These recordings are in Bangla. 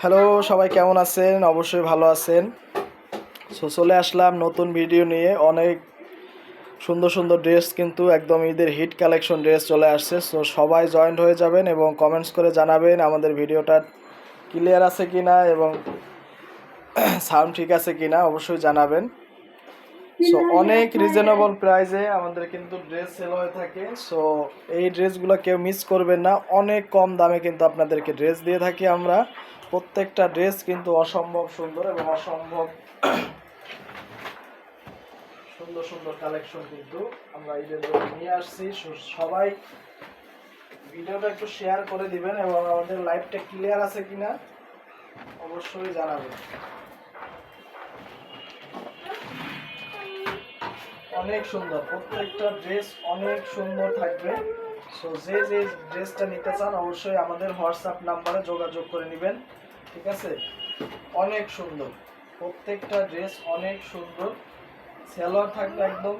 হ্যালো সবাই কেমন আছেন? অবশ্যই ভালো আছেন। সো চলে আসলাম নতুন ভিডিও নিয়ে। অনেক সুন্দর সুন্দর ড্রেস কিন্তু একদম ঈদের হিট কালেকশন ড্রেস চলে আসছে। সো সবাই জয়েন্ট হয়ে যাবেন এবং কমেন্টস করে জানাবেন আমাদের ভিডিওটা ক্লিয়ার আছে কিনা এবং সাউন্ড ঠিক আছে কিনা অবশ্যই জানাবেন। সো অনেক রিজনেবল প্রাইসে আমাদের কিন্তু ড্রেস সেল হয়ে থাকে। সো এই ড্রেসগুলো কেউ মিস করবেন না। অনেক কম দামে কিন্তু আপনাদেরকে ড্রেস দিয়ে থাকি আমরা। প্রত্যেকটা ড্রেস কিন্তু অসম্ভব সুন্দর এবং অসম্ভব সুন্দর সুন্দর কালেকশন কিন্তু আমরা ঈদের জন্য নিয়ে আসছি। সবাই ভিডিওটা একটু শেয়ার করে দিবেন এবং আমাদের লাইভটা ক্লিয়ার আছে কিনা অবশ্যই জানাবেন। অনেক সুন্দর, প্রত্যেকটা ড্রেস অনেক সুন্দর থাকবে। সো যে যে ড্রেসটা নিতে চান, অবশ্যই আমাদের হোয়াটসঅ্যাপ নাম্বারে যোগাযোগ করে নেবেন, ঠিক আছে? অনেক সুন্দর, প্রত্যেকটা ড্রেস অনেক সুন্দর। সেলোয়ার থাকবে একদম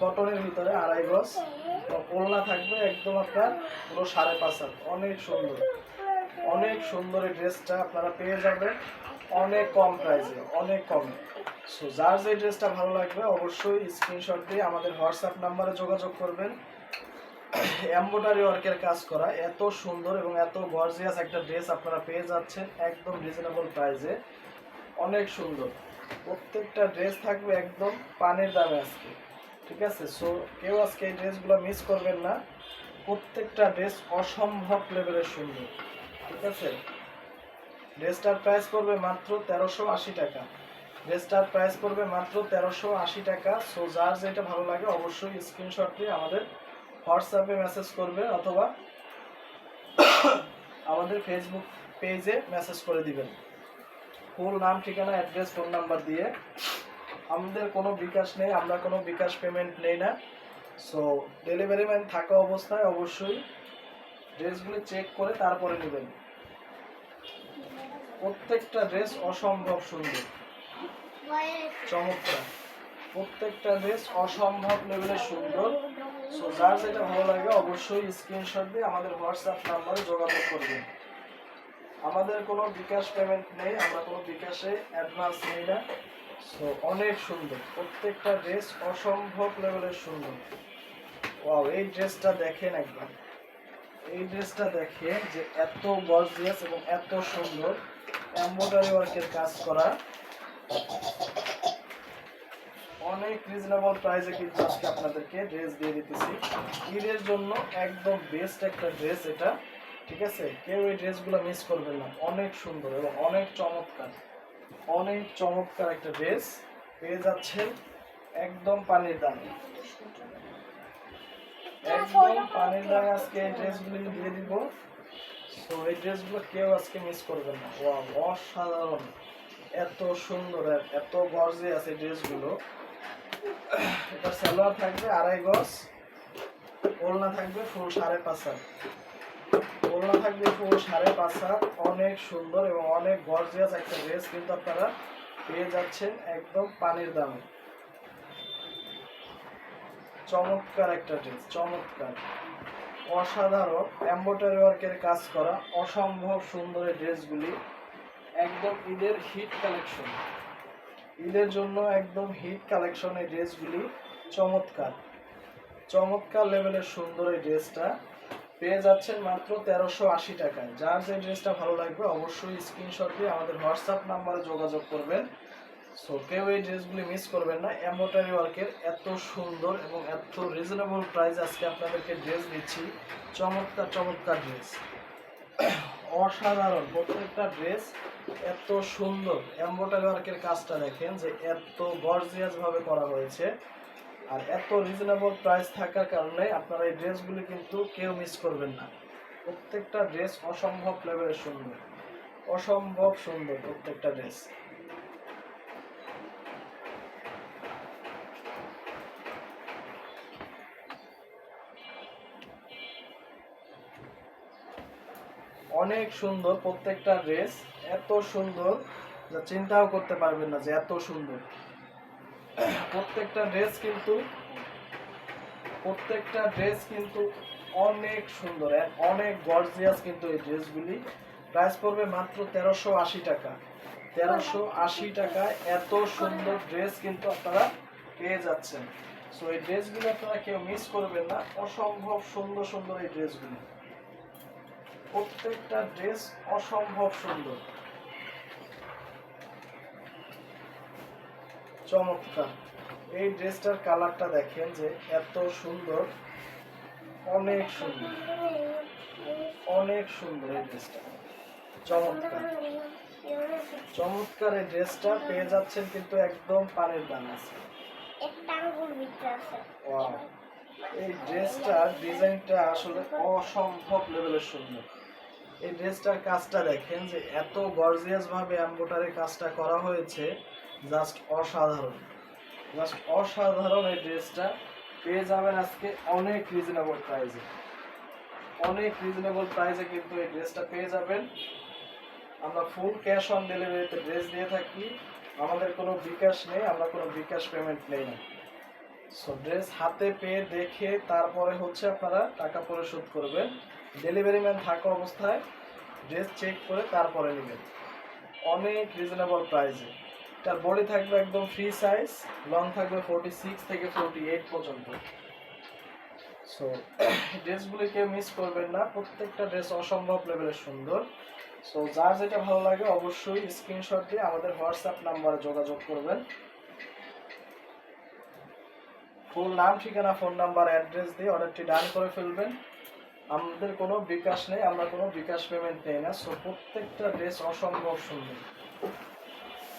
কটনের ভিতরে আড়াই গজ ওলনা থাকবে একদম আপনার পুরো সাড়ে পাঁচ হাত। অনেক সুন্দর অনেক সুন্দর এই ড্রেসটা আপনারা পেয়ে যাবেন। অনেক কম প্রাইসে অনেক কমে। সো যার যে ড্রেসটা ভালো লাগবে, অবশ্যই স্ক্রিনশট দিয়ে আমাদের হোয়াটসঅ্যাপ নাম্বারে যোগাযোগ করবেন। এম্বোটারি ওয়ার্কের কাজ করা, এত সুন্দর এবং এত গর্জিয়াস একটা ড্রেস আপনারা পেয়ে যাচ্ছেন একদম রিজনেবল প্রাইসে অনেক সুন্দর। প্রত্যেকটা ড্রেস থাকবে একদম পানির দামে আজকে। ঠিক আছে? সো কেউ আজকে এই ড্রেসগুলো মিস করবেন না। প্রত্যেকটা ড্রেস অসম্ভব লেভেলের সুন্দর। ঠিক আছে? ড্রেসটার প্রাইস পড়বে মাত্র তেরোশো আশি টাকা। ড্রেসটার প্রাইস পড়বে মাত্র তেরোশো আশি টাকা। সো যার যেটা ভালো লাগে, অবশ্যই স্ক্রিনশট আমাদের হোয়াটসঅ্যাপে মেসেজ করবে অথবা আমাদের ফেসবুক পেজে মেসেজ করে দিবেন। ফুল নাম, ঠিকানা অ্যাড্রেস ফোন নাম্বার দিয়ে। আমাদের কোনো বিকাশ নেই, আমরা কোনো বিকাশ পেমেন্ট নেই না। সো ডেলিভারি ম্যান থাকা অবস্থায় অবশ্যই ড্রেসগুলি চেক করে তারপরে নেবেন। প্রত্যেকটা ড্রেস অসম্ভব সুন্দর। চমৎকার। প্রত্যেকটা ড্রেস অসম্ভব লেভেলের সুন্দর। সো যার যেটা ভালো লাগে অবশ্যই স্ক্রিনশট দিয়ে আমাদের হোয়াটসঅ্যাপ নাম্বারে যোগাযোগ করবেন। আমাদের কোনো বিকাশ পেমেন্ট নেই, আমরা কোনো বিকাশে অ্যাডভান্স নেই না। সো অনেক সুন্দর। প্রত্যেকটা ড্রেস অসম্ভব লেভেলের সুন্দর। ওয়াও এই ড্রেসটা দেখেন একবার। এই ড্রেসটা দেখেন যে এত গর্জিয়াস এবং এত সুন্দর। এমব্রয়ডারি ওয়ার্কের কাজ করা। অনেক রিজনেবল প্রাইসে কিন্তু আজকে আপনাদেরকে ড্রেস দিয়ে দিতেছি। ঈদের জন্য একদম বেস্ট একটা ড্রেস এটা, ঠিক আছে? কেউ এই ড্রেসগুলো মিস করবেন না। অনেক সুন্দর এবং অনেক চমৎকার। অনেক চমৎকার একটা ড্রেস পেয়ে যাচ্ছেন একদম পানির দামে। একদম পানির দামে আজকে এই ড্রেসগুলি দিয়ে দিব। তো এই ড্রেসগুলো কেউ আজকে মিস করবেন না। অসাধারণ। এত সুন্দর এত গর্জিয়াস এই ড্রেসগুলো। এটা সালোয়ার থাকবে আড়াই গজ, ওড়না থাকবে ফুল সাড়ে পাঁচ হাত। থাকবে ফুল সাড়ে পাঁচ হাত, অনেক সুন্দর এবং অনেক গর্জিয়াস একটা ড্রেস কিন্তু আপনারা পেয়ে যাচ্ছেন একদম পানির দামে। চমৎকার একটা ড্রেস চমৎকার। অসাধারণ এম্বোটারি ওয়ার্কের কাজ করা, অসম্ভব সুন্দর এই ড্রেসগুলি একদম ঈদের হিট কালেকশন ঈদের জন্য একদম হিট কালেকশন এই ড্রেসগুলি চমৎকার। চমৎকার লেভেলের সুন্দর এই ড্রেসটা। পেয়ে যাচ্ছেন মাত্র তেরোশো আশি টাকায়। যার যে ড্রেসটা ভালো লাগবে অবশ্যই স্ক্রিনশট দিয়ে আমাদের হোয়াটসঅ্যাপ নাম্বারে যোগাযোগ করবেন। সো কেউ এই ড্রেসগুলি মিস করবেন না। এম্বোটারি ওয়ার্কের এত সুন্দর এবং এত রিজনেবল প্রাইস আজকে আপনাদেরকে ড্রেস দিচ্ছি। চমৎকার চমৎকার ড্রেস অসাধারণ। প্রত্যেকটা ড্রেস এত সুন্দর এম্বোটারি ওয়ার্কের কাজটা দেখেন যে এত গর্জিয়াস ভাবে করা হয়েছে আর এত রিজনেবল প্রাইস থাকার কারণে আপনারা এই ড্রেসগুলি কিন্তু কেউ মিস করবেন না। প্রত্যেকটা ড্রেস অসম্ভব লেভেলের সুন্দর। অসম্ভব সুন্দর প্রত্যেকটা ড্রেস। অনেক সুন্দর প্রত্যেকটা ড্রেস। এত সুন্দর যা চিন্তাও করতে পারবেন না যে এত সুন্দর। প্রত্যেকটা ড্রেস কিন্তু, প্রত্যেকটা ড্রেস কিন্তু অনেক সুন্দর অনেক গর্জিয়াস কিন্তু এই ড্রেসগুলি প্রাইস পড়বে মাত্র তেরোশো আশি টাকা। তেরোশো আশি টাকায় এত সুন্দর ড্রেস কিন্তু আপনারা পেয়ে যাচ্ছেন। সো এই ড্রেসগুলো আপনারা কেউ মিস করবেন না, অসম্ভব সুন্দর সুন্দর এই ড্রেসগুলি প্রত্যেকটা ড্রেস অসম্ভব সুন্দর। চমৎকার। এই ড্রেসটার কালারটা দেখেন যে এত সুন্দর। অনেক সুন্দর। অনেক সুন্দর এই ড্রেসটা। চমৎকার। চমৎকার এই ড্রেসটা পেয়ে যাচ্ছেন কিন্তু একদম পানির দাম আছে. এই ড্রেসটার ডিজাইনটা আসলে অসম্ভব লেভেলের সুন্দর। এই ড্রেসটার কাজটা দেখেন যে এত গর্জিয়াস ভাবে এম্বোটারি কাজটা করা হয়েছে। জাস্ট অসাধারণ। জাস্ট অসাধারণ এই ড্রেসটা। পেয়ে যাবেন আজকে অনেক রিজনেবল প্রাইসে অনেক রিজনেবল প্রাইসে কিন্তু এই ড্রেসটা পেয়ে যাবেন। আমরা ফুল ক্যাশ অন ডেলিভারিতে ড্রেস দিয়ে থাকি। আমাদের কোনো বিকাশ নেই, আমরা কোনো বিকাশ পেমেন্ট নেই না। সো ড্রেস হাতে পেয়ে দেখে তারপরে হচ্ছে আপনারা টাকা পরিশোধ করবেন। ডেলিভারি ম্যান থাকা অবস্থায় ড্রেস চেক করে তারপরে নেবেন। অনেক রিজনেবল প্রাইসে তার বডি থাকবে একদম ফ্রি সাইজ লং থাকবে ফোর্টি সিক্স থেকে ফোর্টি এইট পর্যন্ত সো ড্রেসগুলি কেউ মিস করবেন না, প্রত্যেকটা ড্রেস অসম্ভব লেভেলের সুন্দর। সো যার যেটা ভালো লাগে অবশ্যই স্ক্রিনশট দিয়ে আমাদের হোয়াটসঅ্যাপ নাম্বারে যোগাযোগ করবেন। ফুল নাম, ঠিকানা ফোন নাম্বার অ্যাড্রেস দিয়ে অর্ডারটি ডান করে ফেলবেন। আমাদের কোনো বিকাশ নেই, আমরা কোনো বিকাশ পেমেন্ট নেই না। সো প্রত্যেকটা ড্রেস অসম্ভব সুন্দর।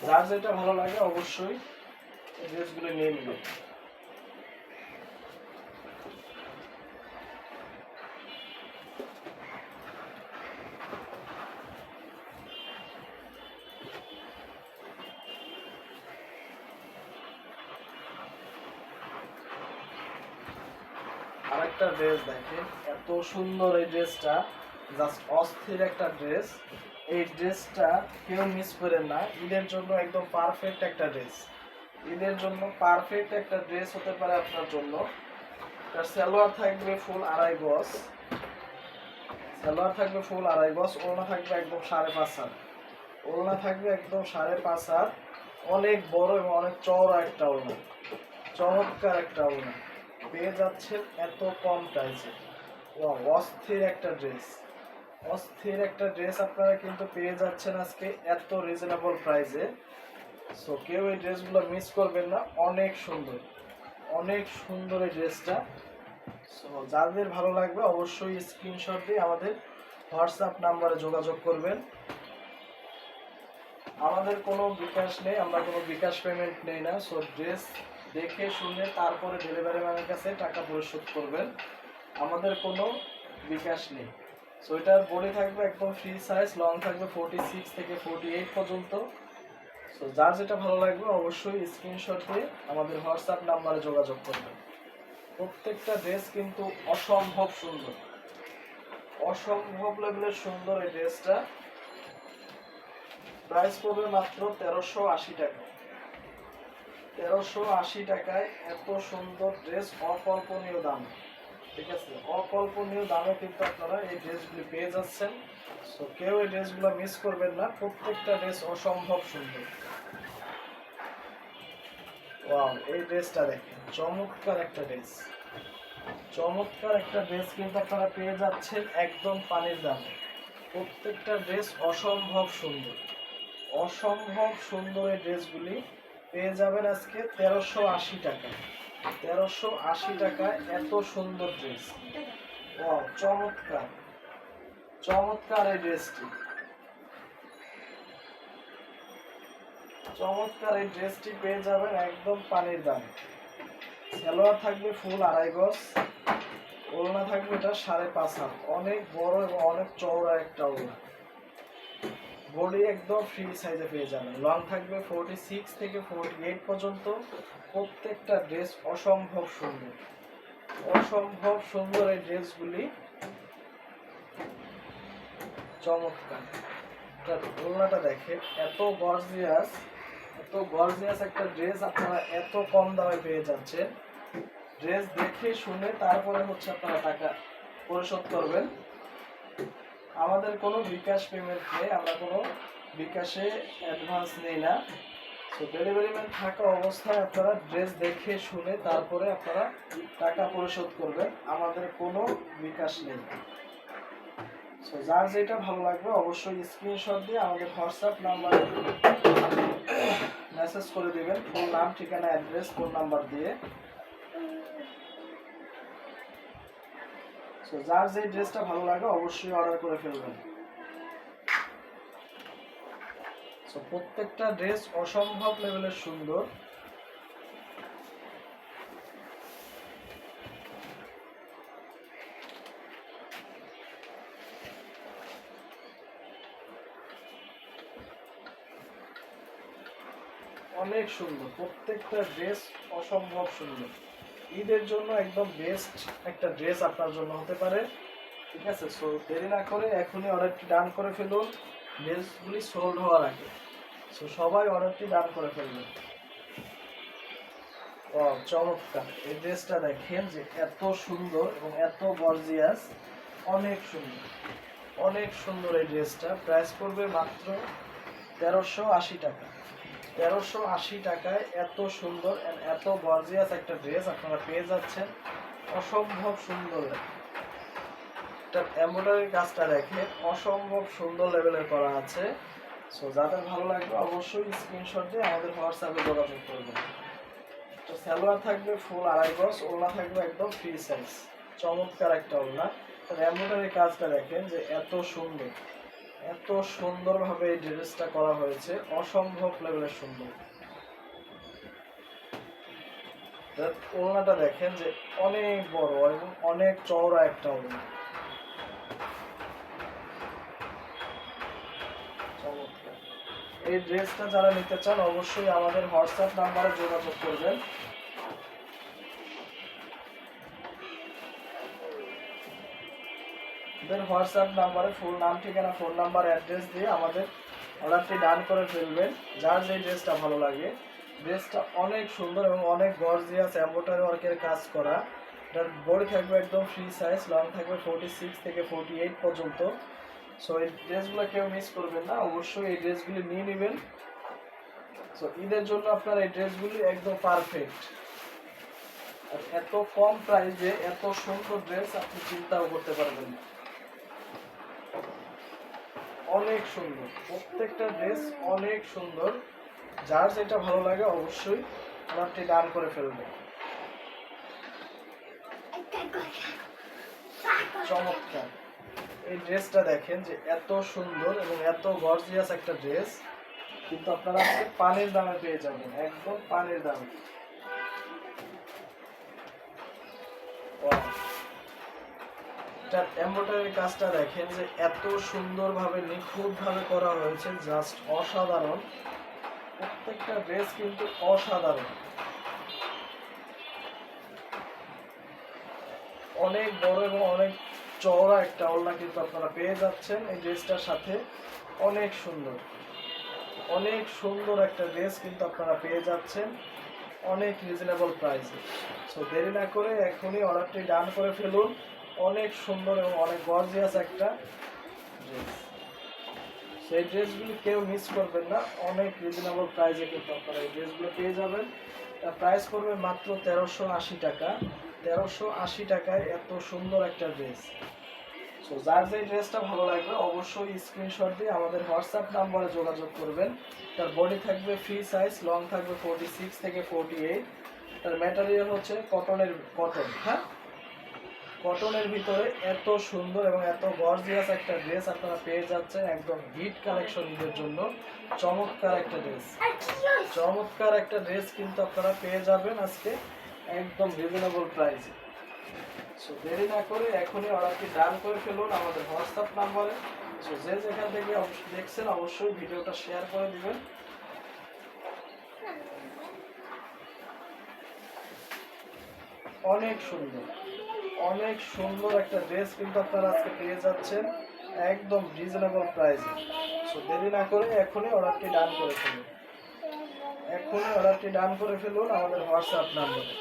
যার যেটা ভালো লাগে অবশ্যই এই ড্রেসগুলো নিয়ে নেবেন আরেকটা ড্রেস দেখেন, এত সুন্দর এই ড্রেসটা জাস্ট অস্থির একটা ড্রেস এই ড্রেসটা কেউ মিস করেন না। ঈদের জন্য একদম পারফেক্ট একটা ড্রেস। ঈদের জন্য পারফেক্ট একটা ড্রেস হতে পারে আপনার জন্য। তার সালোয়ার থাকবে ফুল আড়াই গজ। সালোয়ার থাকবে ফুল আড়াই গজ, ওড়না থাকবে একদম সাড়ে পাঁচ হাত। ওড়না থাকবে একদম সাড়ে পাঁচ হাত। অনেক বড় এবং অনেক চওড়া একটা ওড়না। চমৎকার একটা ওড়না। পেয়ে যাচ্ছেন এত কম প্রাইসে অস্থির একটা ড্রেস। অস্থির একটা ড্রেস আপনারা কিন্তু পেয়ে যাচ্ছেন আজকে এত রিজনেবল প্রাইসে সো কেউ এই ড্রেসগুলো মিস করবেন না। অনেক সুন্দর। অনেক সুন্দর এই ড্রেসটা সো যাদের ভালো লাগবে অবশ্যই স্ক্রিনশট দিয়ে আমাদের হোয়াটসঅ্যাপ নাম্বারে যোগাযোগ করবেন। আমাদের কোনো বিকাশ নেই, আমরা কোনো বিকাশ পেমেন্ট নেই না। সো ড্রেস দেখে শুনে তারপরে ডেলিভারি ম্যানের কাছে টাকা পরিশোধ করবেন। আমাদের কোনো বিকাশ নেই। সো এটার বডি থাকবে একদম ফ্রি সাইজ লং থাকবে ফোর্টি সিক্স থেকে ফোর্টি এইট পর্যন্ত। সো যার যেটা ভালো লাগবে অবশ্যই স্ক্রিনশট দিয়ে আমাদের হোয়াটসঅ্যাপ নাম্বারে যোগাযোগ করবেন। প্রত্যেকটা ড্রেস কিন্তু অসম্ভব সুন্দর। অসম্ভব লেভেলের সুন্দর এই ড্রেসটা প্রাইস পড়বে মাত্র তেরোশো আশি টাকা। তেরোশো আশি টাকায় এত সুন্দর ড্রেস অকল্পনীয় দাম। ঠিক আছে? অকল্পনীয় দামে কিন্তু আপনারা এই ড্রেসগুলি পেয়ে যাচ্ছেন। সো কেউ এই ড্রেসগুলো মিস করবেন না। প্রত্যেকটা ড্রেস অসম্ভব সুন্দর। এই ড্রেসটা দেখেন, চমৎকার একটা ড্রেস। চমৎকার একটা ড্রেস কিন্তু আপনারা পেয়ে যাচ্ছেন একদম পানির দামে। প্রত্যেকটা ড্রেস অসম্ভব সুন্দর। অসম্ভব সুন্দর এই ড্রেসগুলি পেয়ে যাবেন আজকে তেরোশো আশি টাকা তেরোশো আশি টাকায় এত সুন্দর ড্রেস ও চমৎকার। চমৎকার এই ড্রেসটি চমৎকার এই ড্রেসটি পেয়ে যাবেন একদম পানির দামে। সালোয়ার থাকবে ফুল আড়াই গজ, ওড়না থাকবে এটা সাড়ে পাঁচ হাত। অনেক বড় এবং অনেক চওড়া একটা ওড়না। বডি একদম ফ্রি সাইজে পেয়ে যাবেন। লং থাকবে ফোরটি সিক্স থেকে ফোরটি এইট পর্যন্ত। প্রত্যেকটা ড্রেস অসম্ভব সুন্দর। অসম্ভব সুন্দর এই ড্রেসগুলি চমৎকার। ওড়নাটা দেখেন, এত গর্জিয়াস এত গর্জিয়াস একটা ড্রেস আপনারা এত কম দামে পেয়ে যাচ্ছেন। ড্রেস দেখে শুনে তারপরে হচ্ছে আপনারা টাকা পরিশোধ করবেন। আমাদের কোনো বিকাশ পেমেন্ট আমরা কোনো বিকাশে অ্যাডভান্স নেই না। তো ডেলিভারি ম্যান থাকা অবস্থায় আপনারা ড্রেস দেখে শুনে তারপরে আপনারা টাকা পরিশোধ করবেন। আমাদের কোনো বিকাশ নেই। সো যার যেটা ভালো লাগবে অবশ্যই স্ক্রিনশট দিয়ে আমাদের হোয়াটসঅ্যাপ নাম্বারে মেসেজ করে দেবেন। ফোন নাম, ঠিকানা অ্যাড্রেস ফোন নাম্বার দিয়ে। সো যার যে ড্রেসটা ভালো লাগে অবশ্যই অর্ডার করে ফেলবেন। সো প্রত্যেকটা ড্রেস অসম্ভব লেভেলের সুন্দর। অনেক সুন্দর, প্রত্যেকটা ড্রেস অসম্ভব সুন্দর। ঈদের জন্য একদম বেস্ট একটা ড্রেস আপনার জন্য হতে পারে। ঠিক আছে? সো দেরি না করে এখনই অর্ডারটি ডান করে ফেলুন। ড্রেসগুলি সোল্ড হওয়ার আগে। সো সবাই অর্ডারটি ডান করে ফেলবেন। চমৎকার। এই ড্রেসটা দেখেন যে এত সুন্দর এবং এত গর্জিয়াস অনেক সুন্দর। অনেক সুন্দর এই ড্রেসটা প্রাইস পড়বে মাত্র তেরোশো আশি টাকা। তেরোশো আশি টাকায় এত সুন্দর এত গর্জিয়াস একটা ড্রেস আপনারা পেয়ে যাচ্ছেন। অসম্ভব সুন্দর। এমব্রয়ডারি কাজটা দেখে অসম্ভব সুন্দর লেভেলের করা আছে। সো যাদের ভালো লাগবে অবশ্যই স্ক্রিনশট দিয়ে আমাদের হোয়াটসঅ্যাপে যোগাযোগ করবেন। তো সালোয়ার থাকবে ফুল আড়াই গজ, ওড়না থাকবে একদম ফ্রি সাইজ চমৎকার একটা ওড়না। তার কাজটা দেখেন যে এত সুন্দর। এত সুন্দরভাবে এই ড্রেসটা করা হয়েছে। অসম্ভব লেভেলের সুন্দর। ওড়নাটা দেখেন যে অনেক বড় এবং অনেক চওড়া একটা ওড়না। এই ড্রেসটা যারা নিতে চান, অবশ্যই আমাদের হোয়াটসঅ্যাপ নাম্বারে যোগাযোগ করবেন। আমাদের হোয়াটসঅ্যাপ নাম্বারে ফুল নাম, ঠিকানা ফোন নাম্বার অ্যাড্রেস দিয়ে আমাদের অর্ডারটি ডান করে ফেলবেন। যার যে ড্রেসটা ভালো লাগে। ড্রেসটা অনেক সুন্দর এবং অনেক গর্জিয়াস এম্বোটারি ওয়ার্কের কাজ করা। এটার বডি থাকবে একদম ফ্রি সাইজ লং থাকবে ফোর্টি সিক্স থেকে ফোর্টি এইট পর্যন্ত। সো এই ড্রেসগুলো কেউ মিস করবেন না। অবশ্যই এই ড্রেসগুলি নিয়ে নেবেন। সো ঈদের জন্য আপনার এই ড্রেসগুলি একদম পারফেক্ট আর এত কম প্রাইসে এত সুন্দর ড্রেস আপনি চিন্তাও করতে পারবেন না। অনেক সুন্দর। প্রত্যেকটা ড্রেস অনেক সুন্দর। যার যেটা ভালো লাগে অবশ্যই অর্ডারটি ডান করে ফেলবে। চমৎকার। এই ড্রেসটা দেখেন যে এত সুন্দর এবং এত গর্জিয়াস একটা ড্রেস কিন্তু আপনারা আজকে পানির দামে পেয়ে যাবেন, একদম পানির দামে। Wow. এটার কাজটা দেখেন যে এত সুন্দরভাবে নিখুঁতভাবে করা হয়েছে জাস্ট অসাধারণ। প্রত্যেকটা ড্রেস কিন্তু অসাধারণ। অনেক বড় এবং অনেক চওড়া একটা ওড়না কিন্তু আপনারা পেয়ে যাচ্ছেন এই ড্রেসটার সাথে। অনেক সুন্দর। অনেক সুন্দর একটা ড্রেস কিন্তু আপনারা পেয়ে যাচ্ছেন। অনেক রিজনেবল প্রাইসে সো দেরি না করে এখনই অর্ডারটি ডান করে ফেলুন। অনেক সুন্দর এবং অনেক গর্জিয়াস একটা ড্রেস সেই ড্রেসগুলি কেউ মিস করবেন না। অনেক রিজনেবল প্রাইসে কিন্তু আপনারা এই ড্রেসগুলো পেয়ে যাবেন। তার প্রাইস পড়বে মাত্র তেরোশো আশি টাকা। তেরোশো আশি টাকায় এত সুন্দর একটা ড্রেস সো যার যে ড্রেসটা ভালো লাগবে, অবশ্যই স্ক্রিনশট দিয়ে আমাদের হোয়াটসঅ্যাপ নাম্বারে যোগাযোগ করবেন। তার বডি থাকবে ফ্রি সাইজ লং থাকবে ফোর্টি সিক্স থেকে ফোর্টি এইট তার ম্যাটেরিয়াল হচ্ছে কটনের কটন হ্যাঁ? কটনের ভিতরে এত সুন্দর এবং এত গর্জিয়াস একটা ড্রেস আপনারা পেয়ে যাচ্ছেন, একদম হিট কালেকশন ঈদের জন্য। চমৎকার একটা ড্রেস চমৎকার একটা ড্রেস কিন্তু আপনারা পেয়ে যাবেন আজকে একদম রিজনেবল প্রাইসে সো দেরি না করে এখনই অর্ডারটি ডান করে ফেলুন আমাদের হোয়াটসঅ্যাপ নাম্বারে সো যে যেখান থেকে দেখছেন, অবশ্যই ভিডিওটা শেয়ার করে দিবেন। অনেক সুন্দর। অনেক সুন্দর একটা ড্রেস কিন্তু আপনারা আজকে পেয়ে যাচ্ছেন। একদম রিজনেবল প্রাইসে সো দেরি না করে এখনই অর্ডারটি ডান করে ফেলুন। এখনই অর্ডারটি ডান করে ফেলুন আমাদের হোয়াটসঅ্যাপ নাম্বারে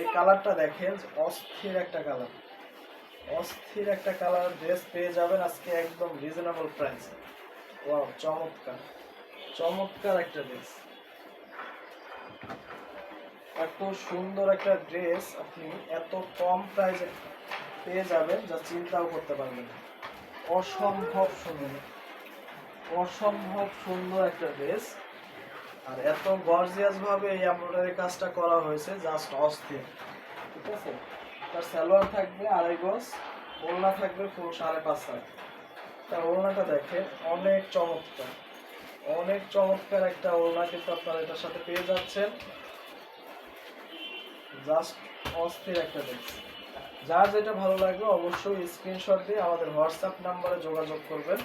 এই কালারটা দেখেন অস্থির একটা কালার অস্থির একটা কালার ড্রেস পেয়ে যাবেন আজকে একদম রিজনেবল প্রাইস ওয়াও চমৎকার। চমৎকার একটা ড্রেস এত সুন্দর একটা ড্রেস আপনি এত কম প্রাইসে পেয়ে যাবেন, যা চিন্তাও করতে পারবেন। অসম্ভব সুন্দর। অসম্ভব সুন্দর একটা ড্রেস আর এত গর্জিয়াস ভাবে এই এমব্রয়ডারি কাজটা করা হয়েছে জাস্ট অস্থির। ঠিক আছে? তার স্যালোয়ার থাকবে আড়াই গজ ওলনা থাকবে পুরো সাড়ে পাঁচ হাত। তার ওড়নাটা দেখেন, অনেক চমৎকার। অনেক চমৎকার একটা ওড়না কিন্তু আপনারা এটার সাথে পেয়ে যাচ্ছেন। জাস্ট অস্থির একটা ড্রেস যার যেটা ভালো লাগবে অবশ্যই স্ক্রিনশট দিয়ে আমাদের হোয়াটসঅ্যাপ নাম্বারে যোগাযোগ করবেন।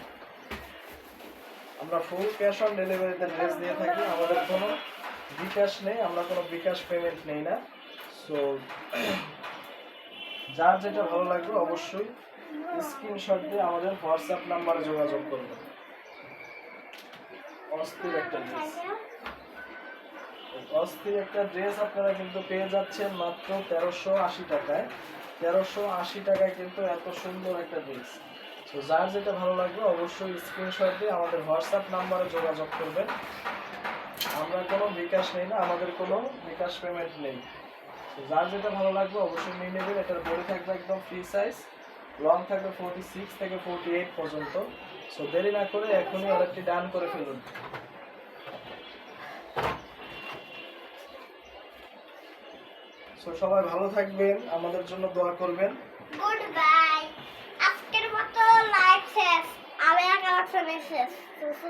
আমরা ফুল ক্যাশ অন ডেলিভারিতে ড্রেস দিয়ে থাকি, আমাদের কোনো বিকাশ নেই, আমরা কোনো বিকাশ পেমেন্ট নেই না। সো যার যেটা ভালো লাগবে অবশ্যই স্ক্রিনশট দিয়ে আমাদের হোয়াটসঅ্যাপ নাম্বারে যোগাযোগ করবেন। অস্থির একটা ড্রেস অস্থির একটা ড্রেস আপনারা কিন্তু পেয়ে যাচ্ছেন মাত্র তেরোশো আশি টাকায়। তেরোশো আশি টাকায় কিন্তু এত সুন্দর একটা ড্রেস তো যার যেটা ভালো লাগবে অবশ্যই স্ক্রিনশট দিয়ে আমাদের হোয়াটসঅ্যাপ নাম্বারে যোগাযোগ করবেন। আমরা কোনো বিকাশ নেই না, আমাদের কোনো বিকাশ পেমেন্ট নেই। তো যার যেটা ভালো লাগবে অবশ্যই নিয়ে নেবেন। এটার বড়ি থাকবে একদম ফ্রি সাইজ লং থাকবে ফোর্টি সিক্স থেকে ফোর্টি এইট পর্যন্ত। সো দেরি না করে এখনই অর্ডারটি ডান করে ফেলুন। সো সবাই ভালো থাকবেন, আমাদের জন্য দোয়া করবেন। গুড বাই আজকের মতো লাইভ শেষ। আমি আর কালেকশন শেষ।